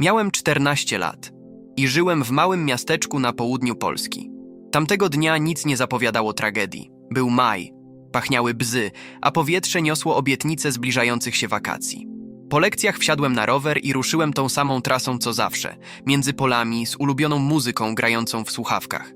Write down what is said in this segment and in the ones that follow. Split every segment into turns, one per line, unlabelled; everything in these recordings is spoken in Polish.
Miałem 14 lat i żyłem w małym miasteczku na południu Polski. Tamtego dnia nic nie zapowiadało tragedii. Był maj, pachniały bzy, a powietrze niosło obietnice zbliżających się wakacji. Po lekcjach wsiadłem na rower i ruszyłem tą samą trasą co zawsze, między polami, z ulubioną muzyką grającą w słuchawkach.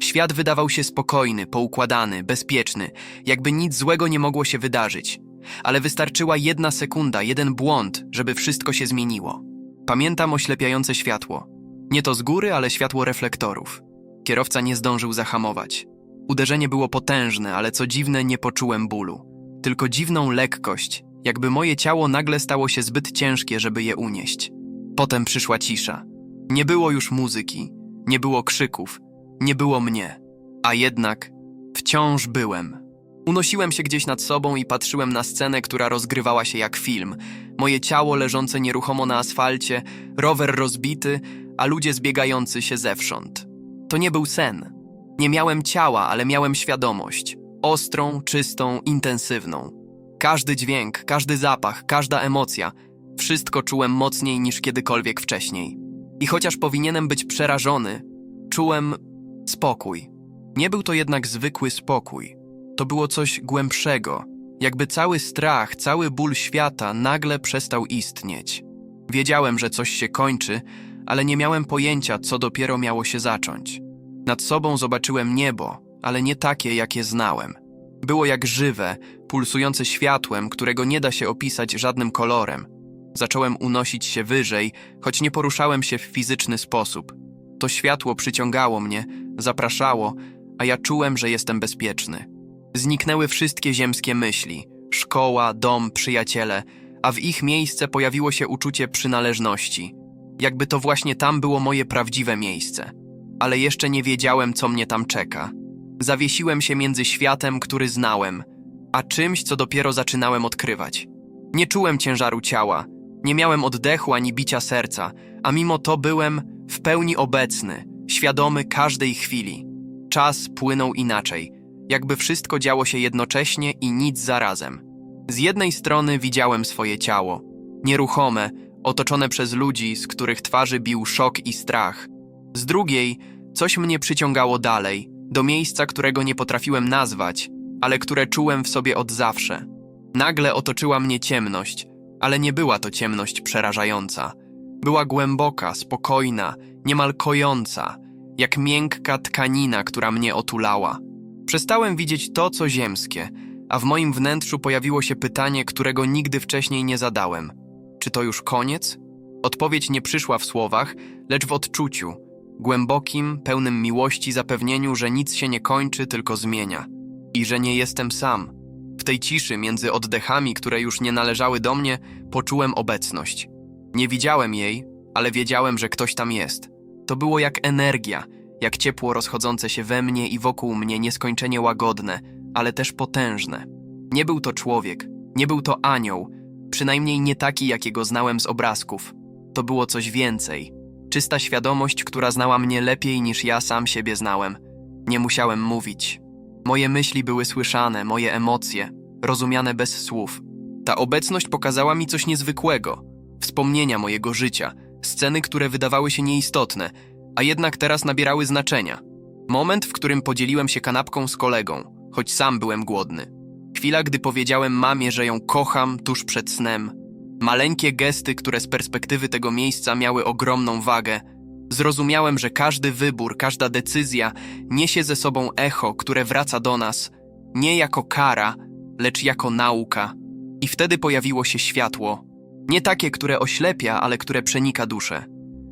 Świat wydawał się spokojny, poukładany, bezpieczny, jakby nic złego nie mogło się wydarzyć. Ale wystarczyła jedna sekunda, jeden błąd, żeby wszystko się zmieniło. Pamiętam oślepiające światło. Nie to z góry, ale światło reflektorów. Kierowca nie zdążył zahamować. Uderzenie było potężne, ale co dziwne, nie poczułem bólu. Tylko dziwną lekkość, jakby moje ciało nagle stało się zbyt ciężkie, żeby je unieść. Potem przyszła cisza. Nie było już muzyki, nie było krzyków, nie było mnie. A jednak wciąż byłem. Unosiłem się gdzieś nad sobą i patrzyłem na scenę, która rozgrywała się jak film. Moje ciało leżące nieruchomo na asfalcie, rower rozbity, a ludzie zbiegający się zewsząd. To nie był sen. Nie miałem ciała, ale miałem świadomość. Ostrą, czystą, intensywną. Każdy dźwięk, każdy zapach, każda emocja wszystko czułem mocniej niż kiedykolwiek wcześniej. I chociaż powinienem być przerażony, czułem spokój. Nie był to jednak zwykły spokój. To było coś głębszego, jakby cały strach, cały ból świata nagle przestał istnieć. Wiedziałem, że coś się kończy, ale nie miałem pojęcia, co dopiero miało się zacząć. Nad sobą zobaczyłem niebo, ale nie takie, jakie znałem. Było jak żywe, pulsujące światłem, którego nie da się opisać żadnym kolorem. Zacząłem unosić się wyżej, choć nie poruszałem się w fizyczny sposób. To światło przyciągało mnie, zapraszało, a ja czułem, że jestem bezpieczny. Zniknęły wszystkie ziemskie myśli szkoła, dom, przyjaciele, a w ich miejsce pojawiło się uczucie przynależności. Jakby to właśnie tam było moje prawdziwe miejsce. Ale jeszcze nie wiedziałem, co mnie tam czeka. Zawiesiłem się między światem, który znałem, a czymś, co dopiero zaczynałem odkrywać. Nie czułem ciężaru ciała, nie miałem oddechu ani bicia serca, a mimo to byłem w pełni obecny, świadomy każdej chwili. Czas płynął inaczej, jakby wszystko działo się jednocześnie i nic zarazem. Z jednej strony widziałem swoje ciało, nieruchome, otoczone przez ludzi, z których twarzy bił szok i strach. Z drugiej, coś mnie przyciągało dalej, do miejsca, którego nie potrafiłem nazwać, ale które czułem w sobie od zawsze. Nagle otoczyła mnie ciemność, ale nie była to ciemność przerażająca. Była głęboka, spokojna, niemal kojąca, jak miękka tkanina, która mnie otulała. Przestałem widzieć to, co ziemskie, a w moim wnętrzu pojawiło się pytanie, którego nigdy wcześniej nie zadałem. Czy to już koniec? Odpowiedź nie przyszła w słowach, lecz w odczuciu, głębokim, pełnym miłości zapewnieniu, że nic się nie kończy, tylko zmienia. I że nie jestem sam. W tej ciszy między oddechami, które już nie należały do mnie, poczułem obecność. Nie widziałem jej, ale wiedziałem, że ktoś tam jest. To było jak energia, jak ciepło rozchodzące się we mnie i wokół mnie nieskończenie łagodne, ale też potężne. Nie był to człowiek, nie był to anioł, przynajmniej nie taki, jakiego znałem z obrazków. To było coś więcej. Czysta świadomość, która znała mnie lepiej niż ja sam siebie znałem. Nie musiałem mówić. Moje myśli były słyszane, moje emocje, rozumiane bez słów. Ta obecność pokazała mi coś niezwykłego. Wspomnienia mojego życia, sceny, które wydawały się nieistotne, a jednak teraz nabierały znaczenia. Moment, w którym podzieliłem się kanapką z kolegą, choć sam byłem głodny. Chwila, gdy powiedziałem mamie, że ją kocham tuż przed snem. Maleńkie gesty, które z perspektywy tego miejsca miały ogromną wagę. Zrozumiałem, że każdy wybór, każda decyzja niesie ze sobą echo, które wraca do nas, nie jako kara, lecz jako nauka. I wtedy pojawiło się światło. Nie takie, które oślepia, ale które przenika duszę.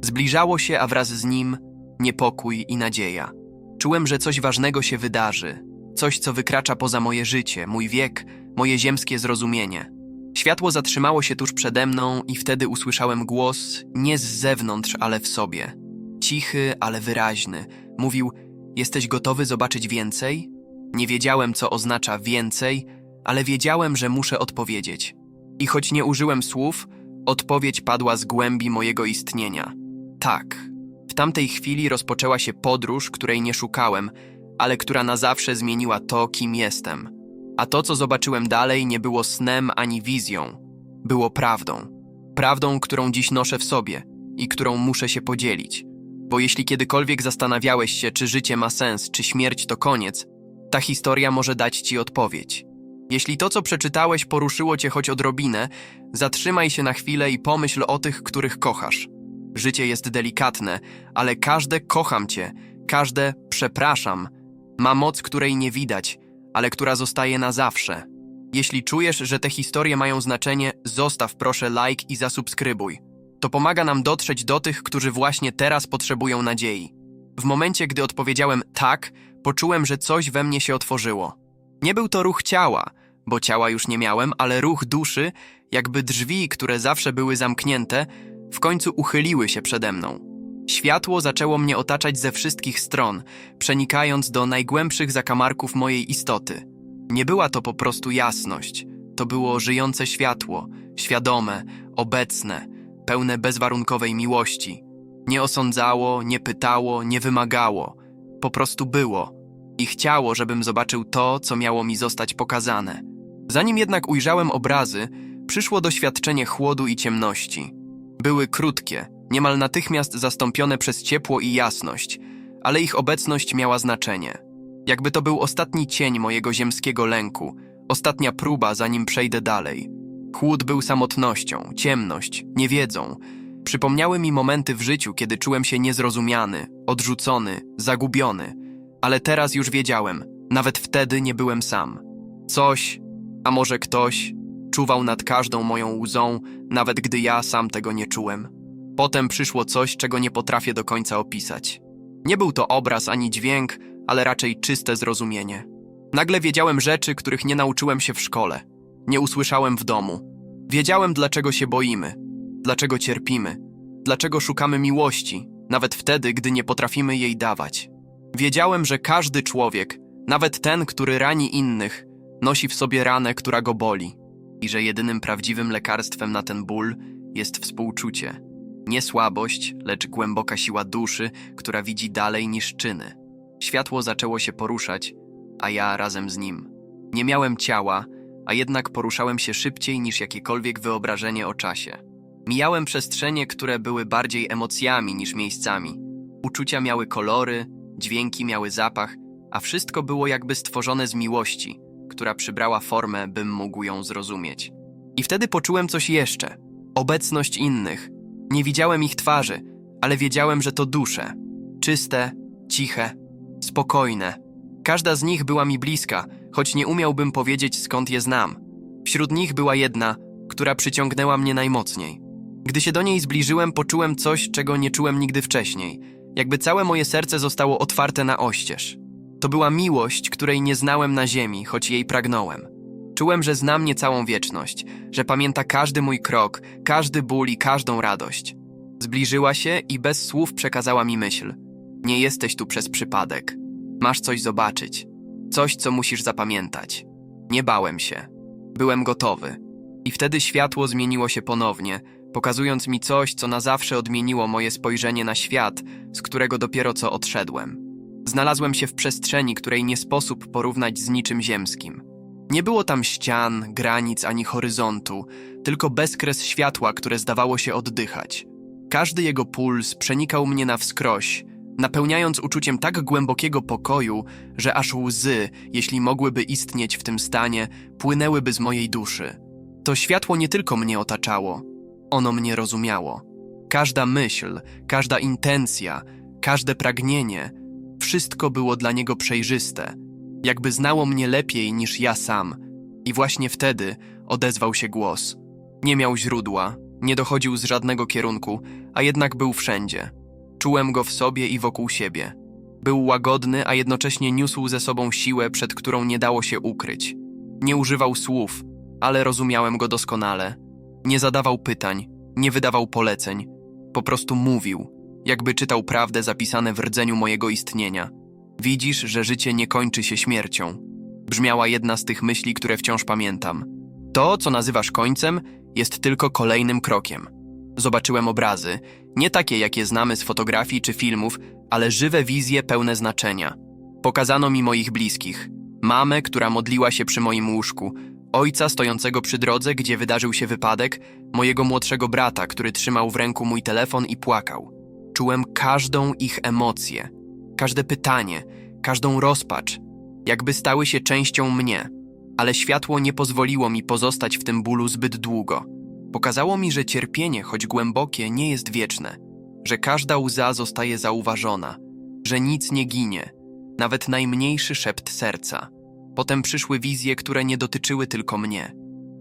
Zbliżało się, a wraz z nim niepokój i nadzieja. Czułem, że coś ważnego się wydarzy, coś, co wykracza poza moje życie, mój wiek, moje ziemskie zrozumienie. Światło zatrzymało się tuż przede mną i wtedy usłyszałem głos nie z zewnątrz, ale w sobie. Cichy, ale wyraźny. Mówił: Jesteś gotowy zobaczyć więcej? Nie wiedziałem, co oznacza więcej, ale wiedziałem, że muszę odpowiedzieć. I choć nie użyłem słów, odpowiedź padła z głębi mojego istnienia. Tak. W tamtej chwili rozpoczęła się podróż, której nie szukałem, ale która na zawsze zmieniła to, kim jestem. A to, co zobaczyłem dalej, nie było snem ani wizją. Było prawdą. Prawdą, którą dziś noszę w sobie i którą muszę się podzielić. Bo jeśli kiedykolwiek zastanawiałeś się, czy życie ma sens, czy śmierć to koniec, ta historia może dać ci odpowiedź. Jeśli to, co przeczytałeś, poruszyło cię choć odrobinę, zatrzymaj się na chwilę i pomyśl o tych, których kochasz. Życie jest delikatne, ale każde kocham cię, każde przepraszam ma moc, której nie widać, ale która zostaje na zawsze. Jeśli czujesz, że te historie mają znaczenie, zostaw proszę like i zasubskrybuj. To pomaga nam dotrzeć do tych, którzy właśnie teraz potrzebują nadziei. W momencie, gdy odpowiedziałem tak, poczułem, że coś we mnie się otworzyło. Nie był to ruch ciała, bo ciała już nie miałem, ale ruch duszy, jakby drzwi, które zawsze były zamknięte, w końcu uchyliły się przede mną. Światło zaczęło mnie otaczać ze wszystkich stron, przenikając do najgłębszych zakamarków mojej istoty. Nie była to po prostu jasność, to było żyjące światło, świadome, obecne, pełne bezwarunkowej miłości. Nie osądzało, nie pytało, nie wymagało, po prostu było i chciało, żebym zobaczył to, co miało mi zostać pokazane. Zanim jednak ujrzałem obrazy, przyszło doświadczenie chłodu i ciemności. Były krótkie, niemal natychmiast zastąpione przez ciepło i jasność, ale ich obecność miała znaczenie. Jakby to był ostatni cień mojego ziemskiego lęku, ostatnia próba, zanim przejdę dalej. Chłód był samotnością, ciemność, niewiedzą. Przypomniały mi momenty w życiu, kiedy czułem się niezrozumiany, odrzucony, zagubiony. Ale teraz już wiedziałem, nawet wtedy nie byłem sam. Coś, a może ktoś, czuwał nad każdą moją łzą, nawet gdy ja sam tego nie czułem. Potem przyszło coś, czego nie potrafię do końca opisać. Nie był to obraz ani dźwięk, ale raczej czyste zrozumienie. Nagle wiedziałem rzeczy, których nie nauczyłem się w szkole, nie usłyszałem w domu. Wiedziałem, dlaczego się boimy, dlaczego cierpimy, dlaczego szukamy miłości, nawet wtedy, gdy nie potrafimy jej dawać. Wiedziałem, że każdy człowiek, nawet ten, który rani innych, nosi w sobie ranę, która go boli, i że jedynym prawdziwym lekarstwem na ten ból jest współczucie. Nie słabość, lecz głęboka siła duszy, która widzi dalej niż czyny. Światło zaczęło się poruszać, a ja razem z nim. Nie miałem ciała, a jednak poruszałem się szybciej niż jakiekolwiek wyobrażenie o czasie. Mijałem przestrzenie, które były bardziej emocjami niż miejscami. Uczucia miały kolory, dźwięki miały zapach, a wszystko było jakby stworzone z miłości, która przybrała formę, bym mógł ją zrozumieć. I wtedy poczułem coś jeszcze obecność innych. Nie widziałem ich twarzy, ale wiedziałem, że to dusze. Czyste, ciche, spokojne. Każda z nich była mi bliska, choć nie umiałbym powiedzieć skąd je znam. Wśród nich była jedna, która przyciągnęła mnie najmocniej. Gdy się do niej zbliżyłem, poczułem coś, czego nie czułem nigdy wcześniej. Jakby całe moje serce zostało otwarte na oścież. To była miłość, której nie znałem na ziemi, choć jej pragnąłem. Czułem, że zna mnie całą wieczność, że pamięta każdy mój krok, każdy ból i każdą radość. Zbliżyła się i bez słów przekazała mi myśl. Nie jesteś tu przez przypadek. Masz coś zobaczyć. Coś, co musisz zapamiętać. Nie bałem się. Byłem gotowy. I wtedy światło zmieniło się ponownie, pokazując mi coś, co na zawsze odmieniło moje spojrzenie na świat, z którego dopiero co odszedłem. Znalazłem się w przestrzeni, której nie sposób porównać z niczym ziemskim. Nie było tam ścian, granic ani horyzontu, tylko bezkres światła, które zdawało się oddychać. Każdy jego puls przenikał mnie na wskroś, napełniając uczuciem tak głębokiego pokoju, że aż łzy, jeśli mogłyby istnieć w tym stanie, płynęłyby z mojej duszy. To światło nie tylko mnie otaczało, ono mnie rozumiało. Każda myśl, każda intencja, każde pragnienie, wszystko było dla niego przejrzyste, jakby znało mnie lepiej niż ja sam. I właśnie wtedy odezwał się głos. Nie miał źródła, nie dochodził z żadnego kierunku, a jednak był wszędzie. Czułem go w sobie i wokół siebie. Był łagodny, a jednocześnie niósł ze sobą siłę, przed którą nie dało się ukryć. Nie używał słów, ale rozumiałem go doskonale. Nie zadawał pytań, nie wydawał poleceń. Po prostu mówił, jakby czytał prawdę zapisane w rdzeniu mojego istnienia. Widzisz, że życie nie kończy się śmiercią. Brzmiała jedna z tych myśli, które wciąż pamiętam. To, co nazywasz końcem, jest tylko kolejnym krokiem. Zobaczyłem obrazy, nie takie, jakie znamy z fotografii czy filmów, ale żywe wizje pełne znaczenia. Pokazano mi moich bliskich. Mamę, która modliła się przy moim łóżku, Ojca stojącego przy drodze, gdzie wydarzył się wypadek, mojego młodszego brata, który trzymał w ręku mój telefon i płakał. Czułem każdą ich emocję, każde pytanie, każdą rozpacz, jakby stały się częścią mnie. Ale światło nie pozwoliło mi pozostać w tym bólu zbyt długo. Pokazało mi, że cierpienie, choć głębokie, nie jest wieczne, że każda łza zostaje zauważona, że nic nie ginie, nawet najmniejszy szept serca. Potem przyszły wizje, które nie dotyczyły tylko mnie.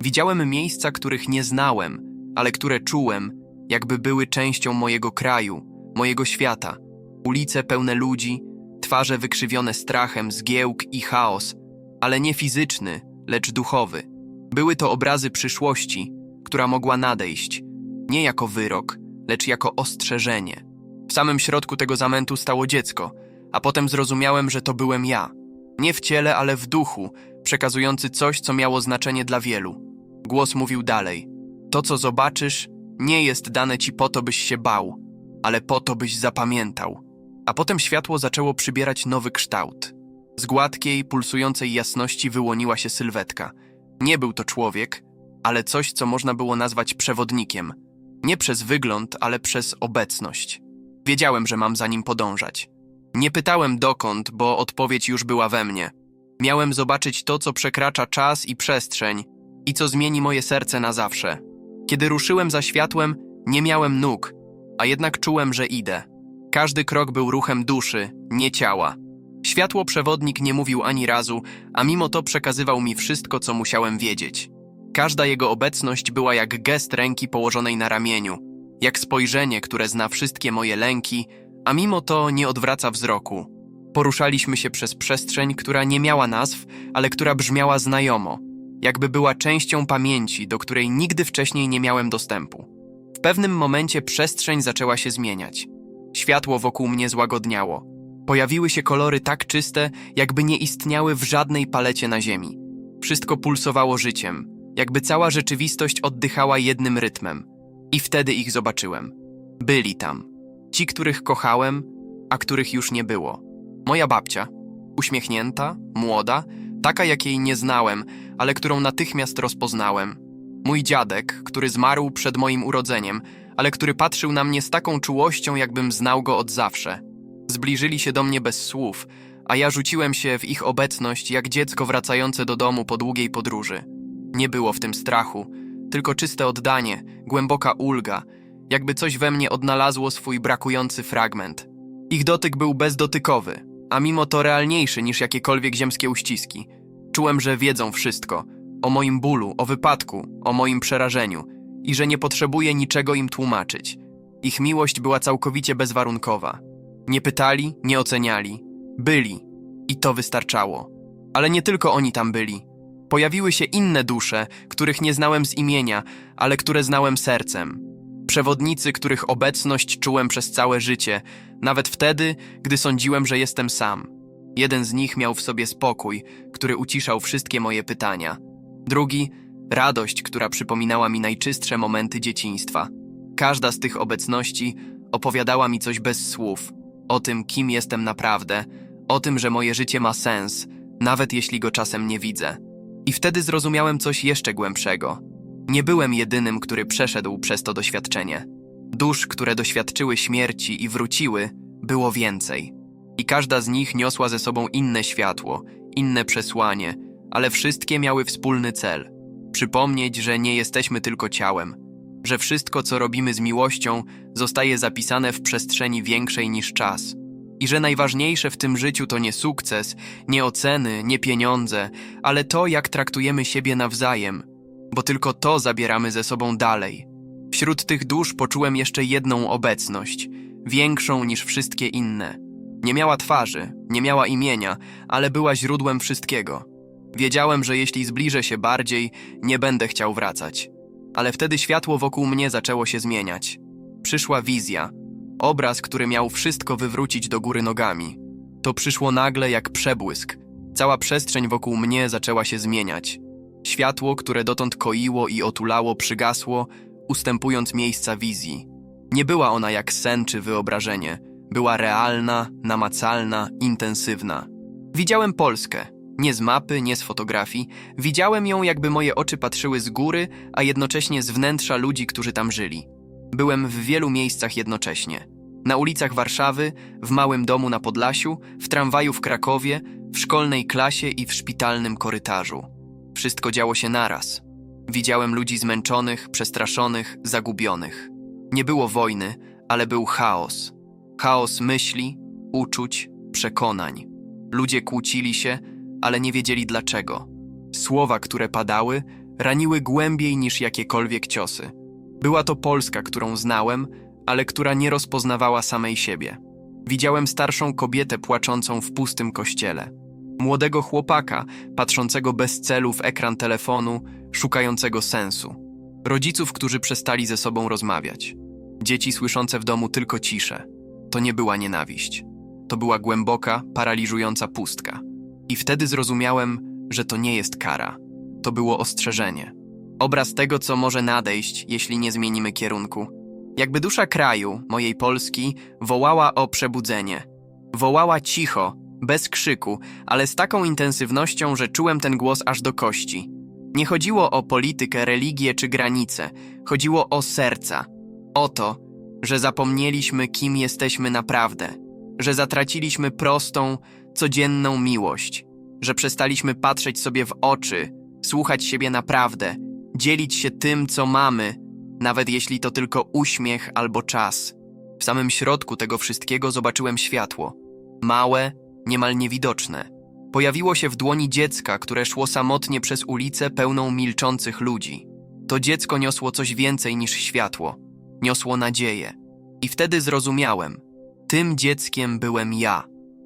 Widziałem miejsca, których nie znałem, ale które czułem, jakby były częścią mojego kraju, mojego świata. Ulice pełne ludzi, twarze wykrzywione strachem, zgiełk i chaos, ale nie fizyczny, lecz duchowy. Były to obrazy przyszłości, która mogła nadejść, nie jako wyrok, lecz jako ostrzeżenie. W samym środku tego zamętu stało dziecko, a potem zrozumiałem, że to byłem ja. Nie w ciele, ale w duchu, przekazujący coś, co miało znaczenie dla wielu. Głos mówił dalej: To, co zobaczysz, nie jest dane ci po to, byś się bał, ale po to, byś zapamiętał. A potem światło zaczęło przybierać nowy kształt. Z gładkiej, pulsującej jasności wyłoniła się sylwetka. Nie był to człowiek, ale coś, co można było nazwać przewodnikiem. Nie przez wygląd, ale przez obecność. Wiedziałem, że mam za nim podążać. Nie pytałem dokąd, bo odpowiedź już była we mnie. Miałem zobaczyć to, co przekracza czas i przestrzeń i co zmieni moje serce na zawsze. Kiedy ruszyłem za światłem, nie miałem nóg, a jednak czułem, że idę. Każdy krok był ruchem duszy, nie ciała. Światło przewodnik nie mówił ani razu, a mimo to przekazywał mi wszystko, co musiałem wiedzieć. Każda jego obecność była jak gest ręki położonej na ramieniu, jak spojrzenie, które zna wszystkie moje lęki, a mimo to nie odwraca wzroku. Poruszaliśmy się przez przestrzeń, która nie miała nazw, ale która brzmiała znajomo, jakby była częścią pamięci, do której nigdy wcześniej nie miałem dostępu. W pewnym momencie przestrzeń zaczęła się zmieniać. Światło wokół mnie złagodniało. Pojawiły się kolory tak czyste, jakby nie istniały w żadnej palecie na ziemi. Wszystko pulsowało życiem, jakby cała rzeczywistość oddychała jednym rytmem. I wtedy ich zobaczyłem. Byli tam. Ci, których kochałem, a których już nie było. Moja babcia, uśmiechnięta, młoda, taka jakiej nie znałem, ale którą natychmiast rozpoznałem. Mój dziadek, który zmarł przed moim urodzeniem, ale który patrzył na mnie z taką czułością, jakbym znał go od zawsze. Zbliżyli się do mnie bez słów, a ja rzuciłem się w ich obecność jak dziecko wracające do domu po długiej podróży. Nie było w tym strachu, tylko czyste oddanie, głęboka ulga, jakby coś we mnie odnalazło swój brakujący fragment. Ich dotyk był bezdotykowy, a mimo to realniejszy niż jakiekolwiek ziemskie uściski. Czułem, że wiedzą wszystko o moim bólu, o wypadku, o moim przerażeniu i że nie potrzebuję niczego im tłumaczyć. Ich miłość była całkowicie bezwarunkowa. Nie pytali, nie oceniali. Byli. I to wystarczało. Ale nie tylko oni tam byli. Pojawiły się inne dusze, których nie znałem z imienia, ale które znałem sercem. Przewodnicy, których obecność czułem przez całe życie, nawet wtedy, gdy sądziłem, że jestem sam. Jeden z nich miał w sobie spokój, który uciszał wszystkie moje pytania. Drugi radość, która przypominała mi najczystsze momenty dzieciństwa. Każda z tych obecności opowiadała mi coś bez słów o tym, kim jestem naprawdę, o tym, że moje życie ma sens, nawet jeśli go czasem nie widzę. I wtedy zrozumiałem coś jeszcze głębszego. Nie byłem jedynym, który przeszedł przez to doświadczenie. Dusz, które doświadczyły śmierci i wróciły, było więcej. I każda z nich niosła ze sobą inne światło, inne przesłanie, ale wszystkie miały wspólny cel przypomnieć, że nie jesteśmy tylko ciałem, że wszystko, co robimy z miłością, zostaje zapisane w przestrzeni większej niż czas. I że najważniejsze w tym życiu to nie sukces, nie oceny, nie pieniądze, ale to, jak traktujemy siebie nawzajem, bo tylko to zabieramy ze sobą dalej. Wśród tych dusz poczułem jeszcze jedną obecność, większą niż wszystkie inne. Nie miała twarzy, nie miała imienia, ale była źródłem wszystkiego. Wiedziałem, że jeśli zbliżę się bardziej, nie będę chciał wracać. Ale wtedy światło wokół mnie zaczęło się zmieniać. Przyszła wizja, obraz, który miał wszystko wywrócić do góry nogami. To przyszło nagle jak przebłysk. Cała przestrzeń wokół mnie zaczęła się zmieniać. Światło, które dotąd koiło i otulało, przygasło, ustępując miejsca wizji. Nie była ona jak sen czy wyobrażenie. Była realna, namacalna, intensywna. Widziałem Polskę, Nie z mapy, nie z fotografii. Widziałem ją, jakby moje oczy patrzyły z góry, a jednocześnie z wnętrza ludzi, którzy tam żyli. Byłem w wielu miejscach jednocześnie. Na ulicach Warszawy, w małym domu na Podlasiu, w tramwaju w Krakowie, w szkolnej klasie i w szpitalnym korytarzu. Wszystko działo się naraz. Widziałem ludzi zmęczonych, przestraszonych, zagubionych. Nie było wojny, ale był chaos. Chaos myśli, uczuć, przekonań. Ludzie kłócili się, ale nie wiedzieli dlaczego. Słowa, które padały, raniły głębiej niż jakiekolwiek ciosy. Była to Polska, którą znałem, ale która nie rozpoznawała samej siebie. Widziałem starszą kobietę płaczącą w pustym kościele. Młodego chłopaka, patrzącego bez celu w ekran telefonu, szukającego sensu. Rodziców, którzy przestali ze sobą rozmawiać. Dzieci słyszące w domu tylko ciszę. To nie była nienawiść. To była głęboka, paraliżująca pustka. I wtedy zrozumiałem, że to nie jest kara. To było ostrzeżenie. Obraz tego, co może nadejść, jeśli nie zmienimy kierunku. Jakby dusza kraju, mojej Polski, wołała o przebudzenie. Wołała cicho, bez krzyku, ale z taką intensywnością, że czułem ten głos aż do kości. Nie chodziło o politykę, religię czy granice, chodziło o serca. O to, że zapomnieliśmy, kim jesteśmy naprawdę, że zatraciliśmy prostą, codzienną miłość, że przestaliśmy patrzeć sobie w oczy, słuchać siebie naprawdę, dzielić się tym, co mamy, nawet jeśli to tylko uśmiech albo czas. W samym środku tego wszystkiego zobaczyłem światło. Małe, niemal niewidoczne. Pojawiło się w dłoni dziecka, które szło samotnie przez ulicę pełną milczących ludzi. To dziecko niosło coś więcej niż światło. Niosło nadzieję. I wtedy zrozumiałem. Tym dzieckiem byłem ja.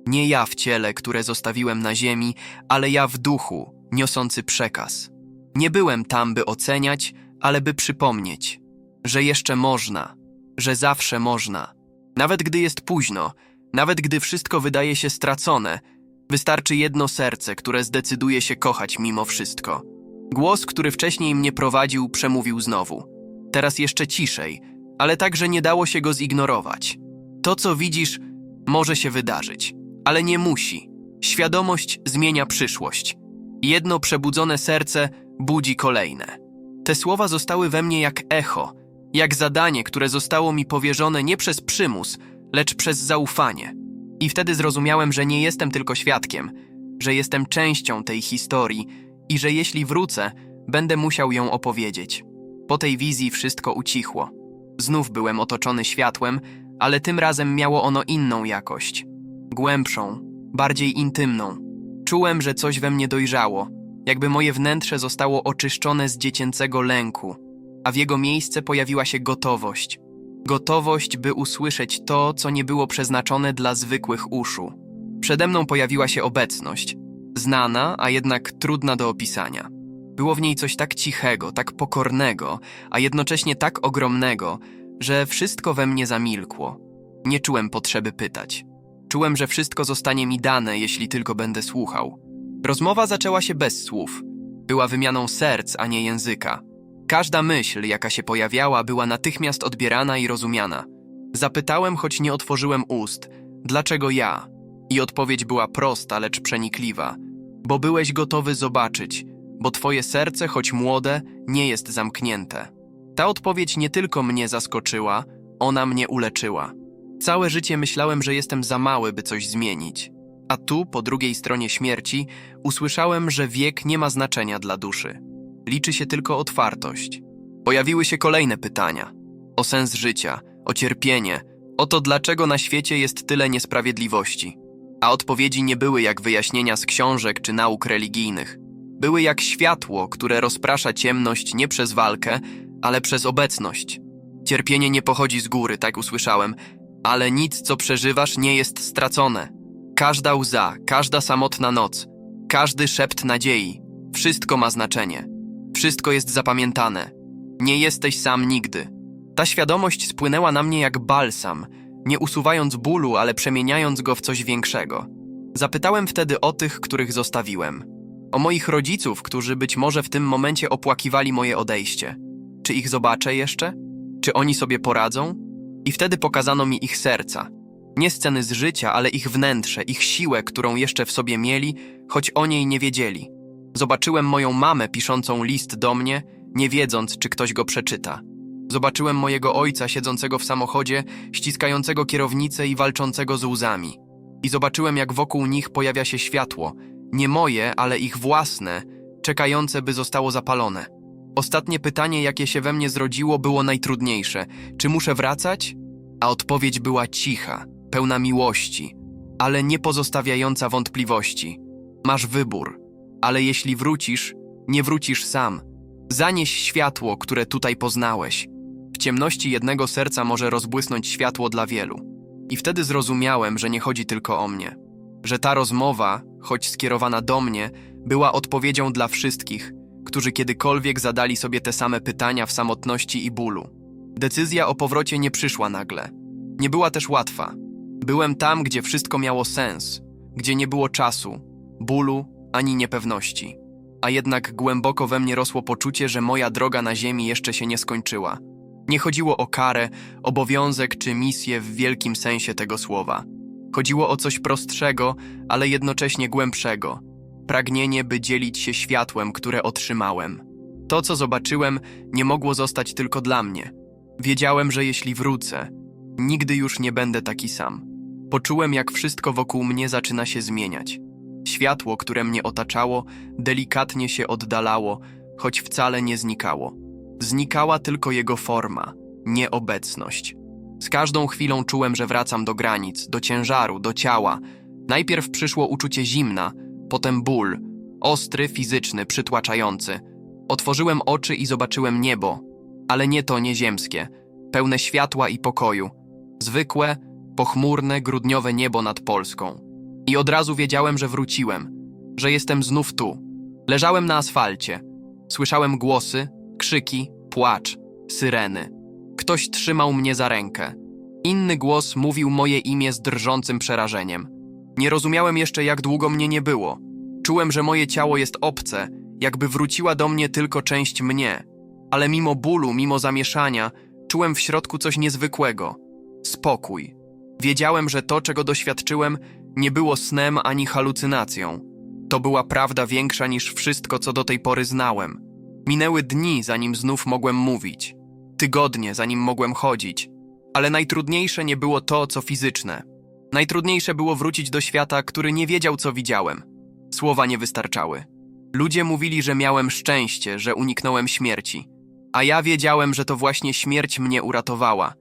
Nie ja w ciele, które zostawiłem na ziemi, ale ja w duchu, niosący przekaz. Nie byłem tam, by oceniać, ale by przypomnieć, że jeszcze można, że zawsze można. Nawet gdy jest późno, nawet gdy wszystko wydaje się stracone, wystarczy jedno serce, które zdecyduje się kochać mimo wszystko. Głos, który wcześniej mnie prowadził, przemówił znowu. Teraz jeszcze ciszej, ale także nie dało się go zignorować. To, co widzisz, może się wydarzyć, ale nie musi. Świadomość zmienia przyszłość. Jedno przebudzone serce budzi kolejne. Te słowa zostały we mnie jak echo, jak zadanie, które zostało mi powierzone nie przez przymus, lecz przez zaufanie. I wtedy zrozumiałem, że nie jestem tylko świadkiem, że jestem częścią tej historii i że jeśli wrócę, będę musiał ją opowiedzieć. Po tej wizji wszystko ucichło. Znów byłem otoczony światłem, ale tym razem miało ono inną jakość. Głębszą, bardziej intymną. Czułem, że coś we mnie dojrzało, jakby moje wnętrze zostało oczyszczone z dziecięcego lęku, a w jego miejsce pojawiła się gotowość. Gotowość, by usłyszeć to, co nie było przeznaczone dla zwykłych uszu. Przede mną pojawiła się obecność, znana, a jednak trudna do opisania. Było w niej coś tak cichego, tak pokornego, a jednocześnie tak ogromnego, że wszystko we mnie zamilkło. Nie czułem potrzeby pytać. Czułem, że wszystko zostanie mi dane, jeśli tylko będę słuchał. Rozmowa zaczęła się bez słów. Była wymianą serc, a nie języka. Każda myśl, jaka się pojawiała, była natychmiast odbierana i rozumiana. Zapytałem, choć nie otworzyłem ust, dlaczego ja? I odpowiedź była prosta, lecz przenikliwa. Bo byłeś gotowy zobaczyć, bo twoje serce, choć młode, nie jest zamknięte. Ta odpowiedź nie tylko mnie zaskoczyła, ona mnie uleczyła. Całe życie myślałem, że jestem za mały, by coś zmienić. A tu, po drugiej stronie śmierci, usłyszałem, że wiek nie ma znaczenia dla duszy. Liczy się tylko otwartość. Pojawiły się kolejne pytania. O sens życia, o cierpienie, o to, dlaczego na świecie jest tyle niesprawiedliwości. A odpowiedzi nie były jak wyjaśnienia z książek czy nauk religijnych. Były jak światło, które rozprasza ciemność nie przez walkę, ale przez obecność. Cierpienie nie pochodzi z góry, tak usłyszałem, ale nic, co przeżywasz, nie jest stracone. Każda łza, każda samotna noc, każdy szept nadziei, wszystko ma znaczenie. Wszystko jest zapamiętane. Nie jesteś sam nigdy. Ta świadomość spłynęła na mnie jak balsam, nie usuwając bólu, ale przemieniając go w coś większego. Zapytałem wtedy o tych, których zostawiłem. O moich rodziców, którzy być może w tym momencie opłakiwali moje odejście. Czy ich zobaczę jeszcze? Czy oni sobie poradzą? I wtedy pokazano mi ich serca. Nie sceny z życia, ale ich wnętrze, ich siłę, którą jeszcze w sobie mieli, choć o niej nie wiedzieli. Zobaczyłem moją mamę piszącą list do mnie, nie wiedząc, czy ktoś go przeczyta. Zobaczyłem mojego ojca siedzącego w samochodzie, ściskającego kierownicę i walczącego z łzami. I zobaczyłem, jak wokół nich pojawia się światło, nie moje, ale ich własne, czekające, by zostało zapalone. Ostatnie pytanie, jakie się we mnie zrodziło, było najtrudniejsze: czy muszę wracać? A odpowiedź była cicha, pełna miłości, ale nie pozostawiająca wątpliwości. Masz wybór, ale jeśli wrócisz, nie wrócisz sam. Zanieś światło, które tutaj poznałeś. W ciemności jednego serca może rozbłysnąć światło dla wielu. I wtedy zrozumiałem, że nie chodzi tylko o mnie. Że ta rozmowa, choć skierowana do mnie, była odpowiedzią dla wszystkich, którzy kiedykolwiek zadali sobie te same pytania w samotności i bólu. Decyzja o powrocie nie przyszła nagle. Nie była też łatwa. Byłem tam, gdzie wszystko miało sens, gdzie nie było czasu, bólu ani niepewności. A jednak głęboko we mnie rosło poczucie, że moja droga na ziemi jeszcze się nie skończyła. Nie chodziło o karę, obowiązek czy misję w wielkim sensie tego słowa. Chodziło o coś prostszego, ale jednocześnie głębszego. Pragnienie, by dzielić się światłem, które otrzymałem. To, co zobaczyłem, nie mogło zostać tylko dla mnie. Wiedziałem, że jeśli wrócę, nigdy już nie będę taki sam. Poczułem, jak wszystko wokół mnie zaczyna się zmieniać. Światło, które mnie otaczało, delikatnie się oddalało, choć wcale nie znikało. Znikała tylko jego forma, nieobecność. Z każdą chwilą czułem, że wracam do granic, do ciężaru, do ciała. Najpierw przyszło uczucie zimna, potem ból, ostry, fizyczny, przytłaczający. Otworzyłem oczy i zobaczyłem niebo, ale nie to nieziemskie, pełne światła i pokoju. Zwykłe, pochmurne, grudniowe niebo nad Polską. I od razu wiedziałem, że wróciłem, że jestem znów tu. Leżałem na asfalcie. Słyszałem głosy, krzyki, płacz, syreny. Ktoś trzymał mnie za rękę. Inny głos mówił moje imię z drżącym przerażeniem. Nie rozumiałem jeszcze, jak długo mnie nie było. Czułem, że moje ciało jest obce, jakby wróciła do mnie tylko część mnie. Ale mimo bólu, mimo zamieszania, czułem w środku coś niezwykłego spokój. Wiedziałem, że to, czego doświadczyłem, nie było snem ani halucynacją. To była prawda większa niż wszystko, co do tej pory znałem. Minęły dni, zanim znów mogłem mówić, tygodnie, zanim mogłem chodzić, ale najtrudniejsze nie było to, co fizyczne. Najtrudniejsze było wrócić do świata, który nie wiedział, co widziałem. Słowa nie wystarczały. Ludzie mówili, że miałem szczęście, że uniknąłem śmierci, a ja wiedziałem, że to właśnie śmierć mnie uratowała.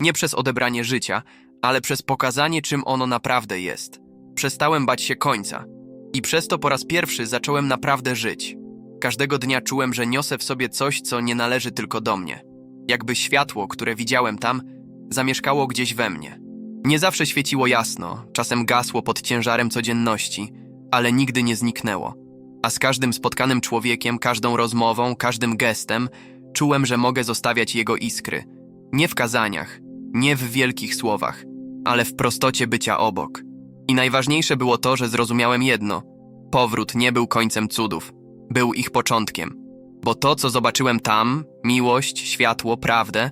Nie przez odebranie życia, ale przez pokazanie, czym ono naprawdę jest. Przestałem bać się końca i przez to po raz pierwszy zacząłem naprawdę żyć. Każdego dnia czułem, że niosę w sobie coś, co nie należy tylko do mnie. Jakby światło, które widziałem tam, zamieszkało gdzieś we mnie. Nie zawsze świeciło jasno, czasem gasło pod ciężarem codzienności, ale nigdy nie zniknęło. A z każdym spotkanym człowiekiem, każdą rozmową, każdym gestem czułem, że mogę zostawiać jego iskry. Nie w kazaniach, nie w wielkich słowach, ale w prostocie bycia obok. I najważniejsze było to, że zrozumiałem jedno: powrót nie był końcem cudów, był ich początkiem. Bo to, co zobaczyłem tam miłość, światło, prawdę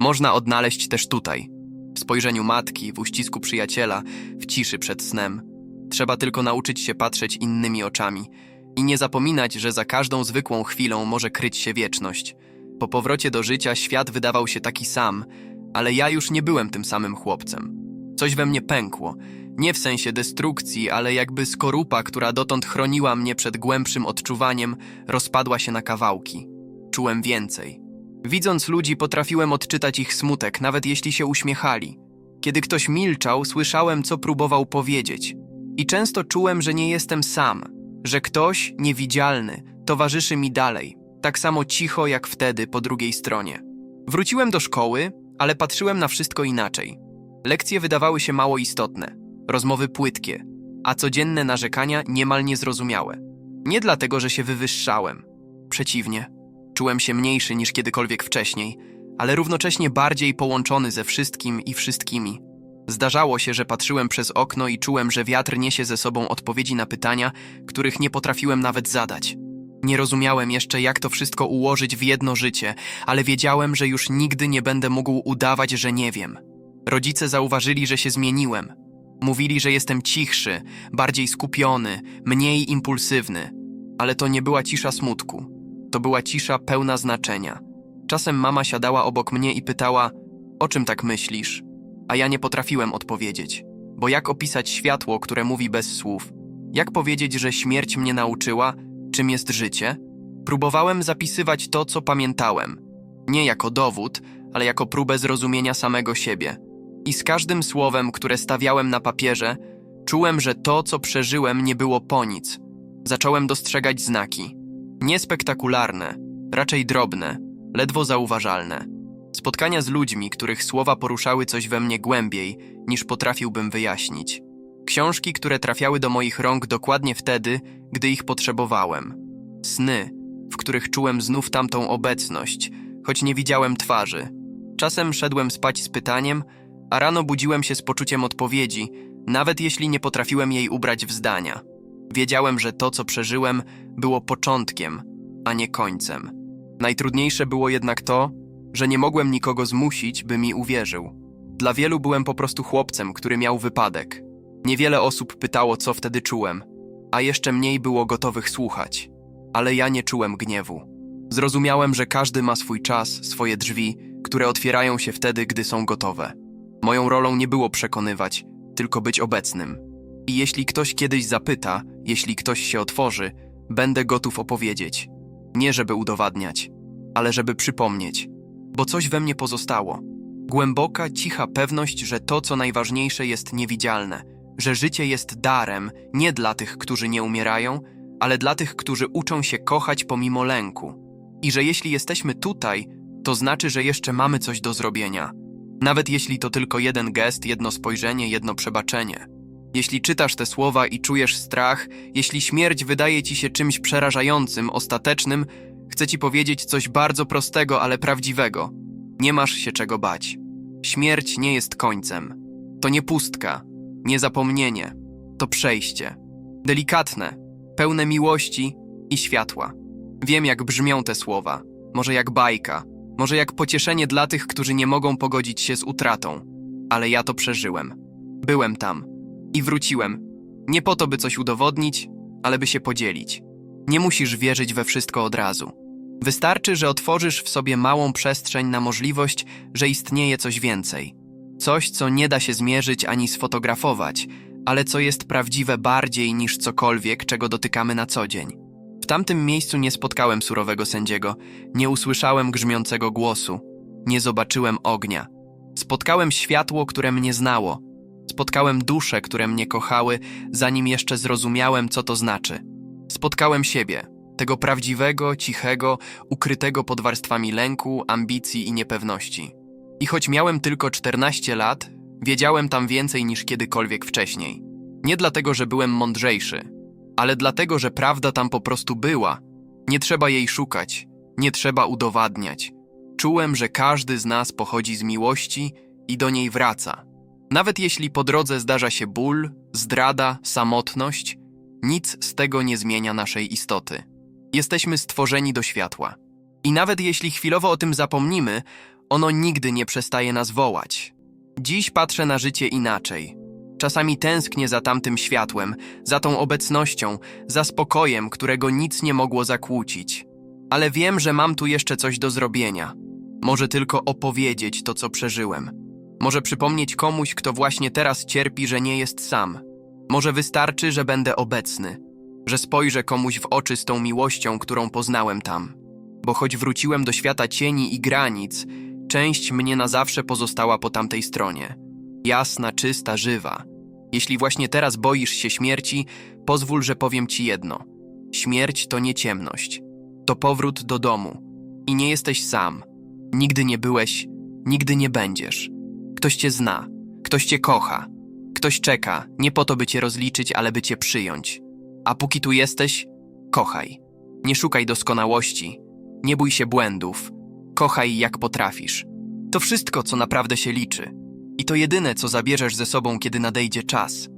można odnaleźć też tutaj. W spojrzeniu matki, w uścisku przyjaciela, w ciszy przed snem. Trzeba tylko nauczyć się patrzeć innymi oczami i nie zapominać, że za każdą zwykłą chwilą może kryć się wieczność. Po powrocie do życia świat wydawał się taki sam, ale ja już nie byłem tym samym chłopcem. Coś we mnie pękło. Nie w sensie destrukcji, ale jakby skorupa, która dotąd chroniła mnie przed głębszym odczuwaniem, rozpadła się na kawałki. Czułem więcej. Widząc ludzi, potrafiłem odczytać ich smutek, nawet jeśli się uśmiechali. Kiedy ktoś milczał, słyszałem, co próbował powiedzieć. I często czułem, że nie jestem sam, że ktoś niewidzialny towarzyszy mi dalej, tak samo cicho jak wtedy po drugiej stronie. Wróciłem do szkoły, ale patrzyłem na wszystko inaczej. Lekcje wydawały się mało istotne, rozmowy płytkie, a codzienne narzekania niemal niezrozumiałe. Nie dlatego, że się wywyższałem. Przeciwnie, czułem się mniejszy niż kiedykolwiek wcześniej, ale równocześnie bardziej połączony ze wszystkim i wszystkimi. Zdarzało się, że patrzyłem przez okno i czułem, że wiatr niesie ze sobą odpowiedzi na pytania, których nie potrafiłem nawet zadać. Nie rozumiałem jeszcze, jak to wszystko ułożyć w jedno życie, ale wiedziałem, że już nigdy nie będę mógł udawać, że nie wiem. Rodzice zauważyli, że się zmieniłem. Mówili, że jestem cichszy, bardziej skupiony, mniej impulsywny. Ale to nie była cisza smutku. To była cisza pełna znaczenia. Czasem mama siadała obok mnie i pytała: O czym tak myślisz? A ja nie potrafiłem odpowiedzieć. Bo jak opisać światło, które mówi bez słów? Jak powiedzieć, że śmierć mnie nauczyła, czym jest życie? Próbowałem zapisywać to, co pamiętałem. Nie jako dowód, ale jako próbę zrozumienia samego siebie. I z każdym słowem, które stawiałem na papierze, czułem, że to, co przeżyłem, nie było po nic. Zacząłem dostrzegać znaki. Niespektakularne, raczej drobne, ledwo zauważalne. Spotkania z ludźmi, których słowa poruszały coś we mnie głębiej, niż potrafiłbym wyjaśnić. Książki, które trafiały do moich rąk dokładnie wtedy, gdy ich potrzebowałem. Sny, w których czułem znów tamtą obecność, choć nie widziałem twarzy. Czasem szedłem spać z pytaniem, a rano budziłem się z poczuciem odpowiedzi, nawet jeśli nie potrafiłem jej ubrać w zdania. Wiedziałem, że to, co przeżyłem, było początkiem, a nie końcem. Najtrudniejsze było jednak to, że nie mogłem nikogo zmusić, by mi uwierzył. Dla wielu byłem po prostu chłopcem, który miał wypadek. Niewiele osób pytało, co wtedy czułem, a jeszcze mniej było gotowych słuchać. Ale ja nie czułem gniewu. Zrozumiałem, że każdy ma swój czas, swoje drzwi, które otwierają się wtedy, gdy są gotowe. Moją rolą nie było przekonywać, tylko być obecnym. I jeśli ktoś kiedyś zapyta, jeśli ktoś się otworzy, będę gotów opowiedzieć. Nie żeby udowadniać, ale żeby przypomnieć, bo coś we mnie pozostało. Głęboka, cicha pewność, że to, co najważniejsze, jest niewidzialne, że życie jest darem nie dla tych, którzy nie umierają, ale dla tych, którzy uczą się kochać pomimo lęku. I że jeśli jesteśmy tutaj, to znaczy, że jeszcze mamy coś do zrobienia. Nawet jeśli to tylko jeden gest, jedno spojrzenie, jedno przebaczenie. Jeśli czytasz te słowa i czujesz strach, jeśli śmierć wydaje ci się czymś przerażającym, ostatecznym, chcę ci powiedzieć coś bardzo prostego, ale prawdziwego. Nie masz się czego bać. Śmierć nie jest końcem. To nie pustka, nie zapomnienie. To przejście. Delikatne, pełne miłości i światła. Wiem, jak brzmią te słowa. Może jak bajka, może jak pocieszenie dla tych, którzy nie mogą pogodzić się z utratą. Ale ja to przeżyłem. Byłem tam. I wróciłem. Nie po to, by coś udowodnić, ale by się podzielić. Nie musisz wierzyć we wszystko od razu. Wystarczy, że otworzysz w sobie małą przestrzeń na możliwość, że istnieje coś więcej. Coś, co nie da się zmierzyć ani sfotografować, ale co jest prawdziwe bardziej niż cokolwiek, czego dotykamy na co dzień. W tamtym miejscu nie spotkałem surowego sędziego, nie usłyszałem grzmiącego głosu, nie zobaczyłem ognia. Spotkałem światło, które mnie znało. Spotkałem dusze, które mnie kochały, zanim jeszcze zrozumiałem, co to znaczy. Spotkałem siebie, tego prawdziwego, cichego, ukrytego pod warstwami lęku, ambicji i niepewności. I choć miałem tylko 14 lat, wiedziałem tam więcej niż kiedykolwiek wcześniej. Nie dlatego, że byłem mądrzejszy, ale dlatego, że prawda tam po prostu była. Nie trzeba jej szukać, nie trzeba udowadniać. Czułem, że każdy z nas pochodzi z miłości i do niej wraca. Nawet jeśli po drodze zdarza się ból, zdrada, samotność, nic z tego nie zmienia naszej istoty. Jesteśmy stworzeni do światła. I nawet jeśli chwilowo o tym zapomnimy, ono nigdy nie przestaje nas wołać. Dziś patrzę na życie inaczej. Czasami tęsknię za tamtym światłem, za tą obecnością, za spokojem, którego nic nie mogło zakłócić. Ale wiem, że mam tu jeszcze coś do zrobienia. Może tylko opowiedzieć to, co przeżyłem. Może przypomnieć komuś, kto właśnie teraz cierpi, że nie jest sam. Może wystarczy, że będę obecny, że spojrzę komuś w oczy z tą miłością, którą poznałem tam. Bo choć wróciłem do świata cieni i granic, część mnie na zawsze pozostała po tamtej stronie. Jasna, czysta, żywa. Jeśli właśnie teraz boisz się śmierci, pozwól, że powiem ci jedno. Śmierć to nie ciemność. To powrót do domu. I nie jesteś sam. Nigdy nie byłeś, nigdy nie będziesz. Ktoś cię zna, ktoś cię kocha, ktoś czeka, nie po to, by cię rozliczyć, ale by cię przyjąć. A póki tu jesteś, kochaj. Nie szukaj doskonałości, nie bój się błędów, kochaj jak potrafisz. To wszystko, co naprawdę się liczy. I to jedyne, co zabierzesz ze sobą, kiedy nadejdzie czas.